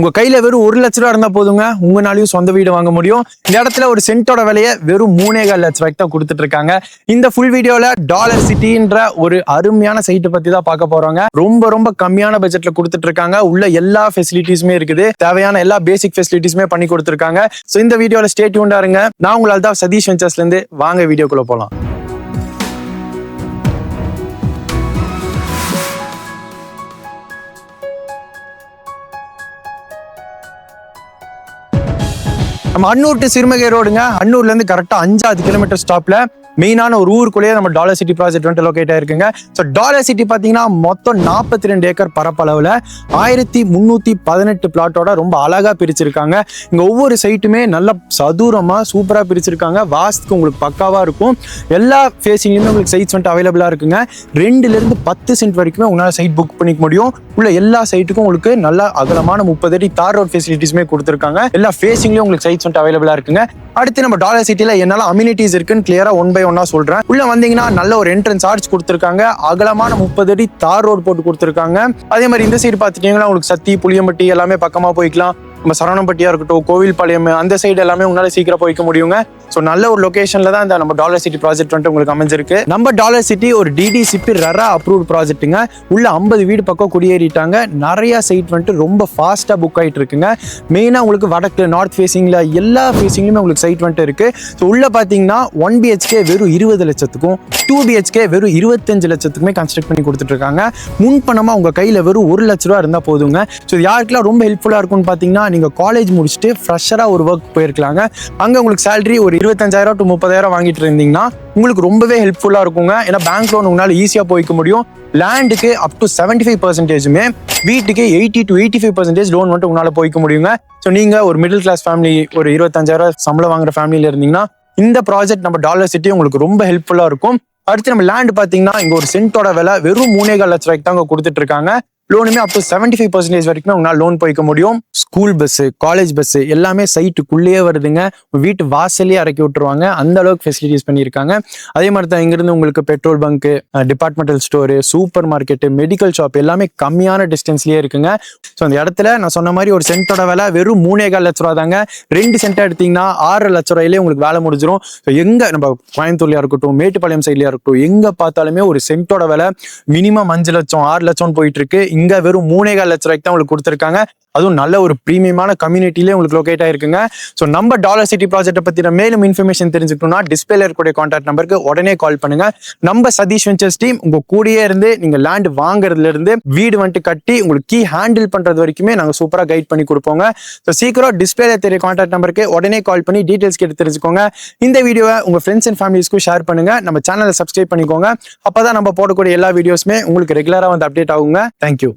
உங்க கையில வெறும் ஒரு லட்ச ரூபா இருந்தா போதுங்க. உங்களாலையும் சொந்த வீடு வாங்க முடியும். இந்த இடத்துல ஒரு சென்ட்டோட விலையை வெறும் மூணே கால் லட்ச ரூபாய்க்கு தான் கொடுத்துட்டு இருக்காங்க இந்த ஃபுல் வீடியோல டாலர் சிட்டின்ற ஒரு அருமையான சைட்டை பத்தி தான் பார்க்க போறோங்க. ரொம்ப ரொம்ப கம்மியான பட்ஜெட்ல கொடுத்துட்டு இருக்காங்க உள்ள எல்லா ஃபெசிலிட்டிஸுமே இருக்குது. தேவையான எல்லா பேசிக் ஃபெசிலிட்டிஸுமே பண்ணி கொடுத்துருக்காங்க. ஸோ இந்த வீடியோல ஸ்டேட் இருங்க. நான் உங்களால் தான் சதீஷ் வெஞ்சர்ஸ்ல இருந்து வாங்க வீடியோக்குள்ள போலாம். நம்ம அன்னூர் டு சிறுமகை ரோடுங்க அன்னூர்ல இருந்து கரெக்டா அஞ்சாவது கிலோமீட்டர் ஸ்டாப்ல மெயினான ஒரு ஊருக்குள்ளேயே நம்ம டாலர் சிட்டி ப்ராஜெக்ட் வந்துட்டு லொக்கேட் ஆயிருக்குங்க. ஸோ டாலர் சிட்டி பார்த்தீங்கன்னா மொத்தம் நாற்பத்தி ரெண்டு ஏக்கர் பரப்பளவில் ஆயிரத்தி முந்நூற்றி பதினெட்டு பிளாட்டோட ரொம்ப அழகாக பிரிச்சிருக்காங்க. இங்கே ஒவ்வொரு சைட்டுமே நல்ல சதுரமாக சூப்பராக பிரிச்சிருக்காங்க. வாஸ்துக்கு உங்களுக்கு பக்காவாக இருக்கும். எல்லா ஃபேஸிங்லேயுமே உங்களுக்கு சைட்ஸ் வந்துட்டு அவைலபிளாக இருக்குங்க. ரெண்டுலேருந்து பத்து சென்ட் வரைக்குமே உங்களால் சைட் புக் பண்ணிக்க முடியும். உள்ள எல்லா சைட்டுக்கும் உங்களுக்கு நல்ல அகலமான முப்பது அடி தார் ரோட் ஃபெசிலிட்டிஸுமே கொடுத்துருக்காங்க. எல்லா ஃபேஸிங்லேயும் உங்களுக்கு சைட்ஸ் வந்துட்டு அவைலபிளாக இருக்குங்க. அடுத்து நம்ம டாலர் சிட்டியில் என்னால் அம்யூனிட்டிஸ் இருக்குன்னு கிளியராக ஒன் பை ஒன்னா சொல்றேன். உள்ள வந்தீங்கன்னா நல்ல ஒரு என்ட்ரன்ஸ் ஆர்ச் கொடுத்துருக்காங்க. அகலமான முப்பது அடி தார் ரோடு போட்டு கொடுத்துருக்காங்க. அதே மாதிரி இந்த சைடு பார்த்துட்டீங்கன்னா உங்களுக்கு சத்தி புளியம்பட்டி எல்லாமே பக்கமா போய்க்கலாம். நம்ம சரவணம்பட்டியா இருக்கட்டும் கோவில்பாளையம் அந்த சைடு எல்லாமே உங்களால சீக்கிரம் போய்க்க முடியுங்க. ஸோ நல்ல ஒரு லொகேஷன்ல தான் இந்த நம்ம டாலர் சிட்டி ப்ராஜெக்ட் வந்துட்டு உங்களுக்கு அமைஞ்சிருக்கு. நம்ம டாலர் சிட்டி ஒரு டிடிசிபி ரரா அப்ரூவ்ட் ப்ராஜெக்ட்டுங்க உள்ள ஐம்பது வீடு பக்கம் குடியேறிட்டாங்க. நிறைய சைட் வந்துட்டு ரொம்ப ஃபாஸ்ட்டாக புக் ஆயிட்டு இருக்குங்க மெயினாக உங்களுக்கு வடக்கு நார்த் ஃபேஸிங்கில் எல்லா ஃபேஸிங்லையுமே உங்களுக்கு சைட் வந்துட்டு இருக்கு. ஸோ உள்ள பார்த்தீங்கன்னா ஒன் பிஹெச்கே வெறும் இருபது லட்சத்துக்கும் டூ பிஹெச்கே வெறும் இருபத்தஞ்சு லட்சத்துக்குமே கன்ஸ்ட்ரக்ட் பண்ணி கொடுத்துட்டு இருக்காங்க முன்பணமாக உங்கள் கையில் வெறும் ஒரு லட்ச ரூபா இருந்தால் போதுங்க. ஸோ யாருக்கெல்லாம் ரொம்ப ஹெல்ப்ஃபுல்லாக இருக்கும்னு பார்த்தீங்கன்னா நீங்கள் காலேஜ் முடிச்சுட்டு ஃப்ரெஷராக ஒரு ஒர்க் போயிருக்கலாங்க. அங்கே உங்களுக்கு சேலரி ஒரு இருபத்தஞ்சாயிரம் டு முப்பதாயிரம் வாங்கிட்டு இருந்தீங்கன்னா உங்களுக்கு ரொம்பவே ஹெல்ப்ஃபுல்லாக இருக்குங்க. ஏன்னா பேங்க் லோன் உங்களால் ஈஸியாக போய்க்க முடியும். லேண்டுக்கு அப் டு செவன்டி ஃபைவ் பர்சன்டேஜுமே வீட்டுக்கு eighty to eighty five percentage loan மட்டும் உங்களால் போய்க்க முடியுங்க. ஸோ நீங்கள் ஒரு மிடில் கிளாஸ் ஃபேமிலி ஒரு இருபத்தஞ்சாயிரம் சம்பளம் வாங்குற ஃபேமிலியில் இருந்தீங்கன்னா இந்த ப்ராஜெக்ட் நம்ம டாலர் சிட்டி உங்களுக்கு ரொம்ப ஹெல்ப்ஃபுல்லாக இருக்கும். அடுத்து நம்ம லேண்ட் பார்த்தீங்கன்னா இங்கே ஒரு சென்ட்டோட விலை வெறும் மூணே கால் லட்ச ரூபாய்க்கு தாங்க கொடுத்துட்டு இருக்காங்க. லோனுமே up to seventy five percentage வரைக்குமே உங்களால் லோன் போய்க்க முடியும். ஸ்கூல் பஸ்ஸு காலேஜ் பஸ் எல்லாமே சைட்டுக்குள்ளேயே வருதுங்க. வீட்டு வாசலே இறக்கி விட்டுருவாங்க. அந்த அளவுக்கு ஃபெசிலிட்டிஸ் பண்ணியிருக்காங்க. அதே மாதிரி தான் இங்கிருந்து உங்களுக்கு petrol bunk departmental store supermarket medical shop எல்லாமே கம்மியான டிஸ்டன்ஸ்லேயே இருக்குங்க. ஸோ அந்த இடத்துல நான் சொன்ன மாதிரி ஒரு சென்ட்டோட விலை வெறும் மூணே கால் லட்ச ரூபா தாங்க. ரெண்டு சென்ட் எடுத்தீங்கன்னா ஆறு லட்ச ரூபாயிலே உங்களுக்கு வேலை முடிஞ்சிடும் ஸோ எங்கே நம்ம கோயம்புத்தூர்லையாக இருக்கட்டும் மேட்டுப்பாளையம் சைட்லையாக இருக்கட்டும் எங்கே பார்த்தாலுமே ஒரு சென்ட்டோட விலை மினிமம் அஞ்சு லட்சம் ஆறு லட்சம் போயிட்டு இருக்கு. இங்க வெறும் மூணே கால் லட்ச ரூபாய்க்கு தான் உங்களுக்கு கொடுத்துருக்காங்க. அதுவும் நல்ல ஒரு ப்ரீமியமான கம்யூனிட்டிலே உங்களுக்கு லொகேட் ஆயிருக்குங்க. ஸோ நம்ம டாலர் சிட்டி ப்ராஜெக்ட்டை பற்றின மேலும் இன்ஃபர்மேஷன் தெரிஞ்சுக்கணும்னா டிஸ்பிளே இருக்கக்கூடிய கான்டாக்ட் நம்பருக்கு உடனே கால் பண்ணுங்க. நம்ம சதீஷ் வெஞ்சர்ஸ் டீம் உங்க கூடயே இருந்து நீங்க லேண்ட் வாங்குறதுல இருந்து வீடு வந்துட்டு கட்டி உங்களுக்கு கீ ஹேண்டில் பண்றது வரைக்குமே நாங்கள் சூப்பராக கைட் பண்ணி கொடுப்போங்க. ஸோ சீக்கிரம் டிஸ்பிளேல தெரிய கான்டாக்ட் நம்பருக்கு உடனே கால் பண்ணி டீட்டெயில்ஸ் கேட்டு தெரிஞ்சுக்கோங்க. இந்த வீடியோவை உங்க ஃப்ரெண்ட்ஸ் அண்ட் ஃபேமிலிஸ்க்கும் ஷேர் பண்ணுங்க. நம்ம சேனலை சப்ஸ்கிரைப் பண்ணிக்கோங்க. அப்பதான் நம்ம போடக்கூடிய எல்லா வீடியோஸுமே உங்களுக்கு ரெகுலராக வந்து அப்டேட் ஆகுங்க. தேங்க்யூ